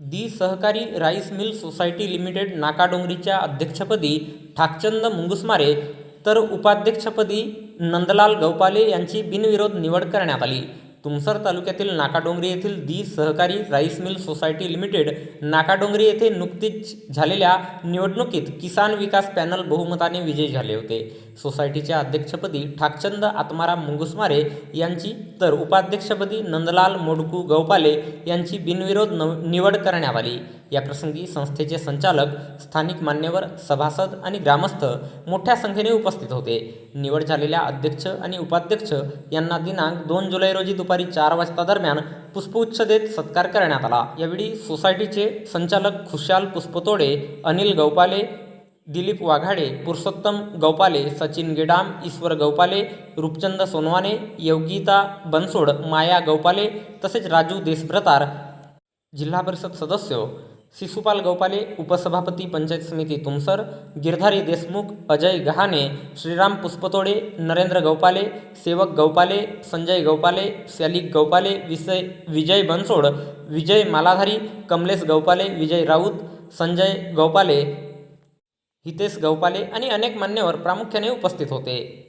दी सहकारी rice mill society limited नाकाडोंगरीच्या अध्यक्षपदी ठाकचंद मुंगुसमारे तर उपाध्यक्षपदी नंदलाल गौपाले यांची बिनविरोध निवड करण्यात आली. तुमसर तालुक्यातील नाकाडोंगरी येथील दी सहकारी rice mill society limited Nakadongri येथे नुकतीच झालेल्या निवडणुकीत किसान विकास पॅनल बहुमताने विजयी झाले होते. सोसायटीच्या अध्यक्षपदी ठाकचंद आत्माराम मुंगुसमारे यांची तर उपाध्यक्षपदी नंदलाल मोडकू गौपाले यांची बिनविरोध नव निवड करण्यात आली. याप्रसंगी संस्थेचे संचालक स्थानिक मान्यवर सभासद आणि ग्रामस्थ मोठ्या संख्येने उपस्थित होते. निवड झालेल्या अध्यक्ष आणि उपाध्यक्ष यांना दिनांक दोन जुलै रोजी दुपारी चार वाजता दरम्यान पुष्पगुच्छ देत सत्कार करण्यात आला. यावेळी सोसायटीचे संचालक खुशाल पुष्पतोडे अनिल गौपाले दिलीप वाघाडे पुरुषोत्तम गौपाले सचिन गेडाम ईश्वर गौपाले रूपचंद सोनवाने योगिता बनसोड माया गौपाले तसेच राजू देशभ्रतार. जिल्हा परिषद सदस्य शिशुपाल गौपाले उपसभापती पंचायत समिती तुमसर गिरधारी देशमुख अजय गहाणे श्रीराम पुष्पतोडे नरेंद्र गौपाले सेवक गौपाले संजय गौपाले शालिक गौपाले विजय विजय बनसोड विजय मालाधारी कमलेश गौपाले विजय राऊत संजय गौपाले हितेश गवपाले आणि अनेक मान्यवर प्रामुख्याने उपस्थित होते.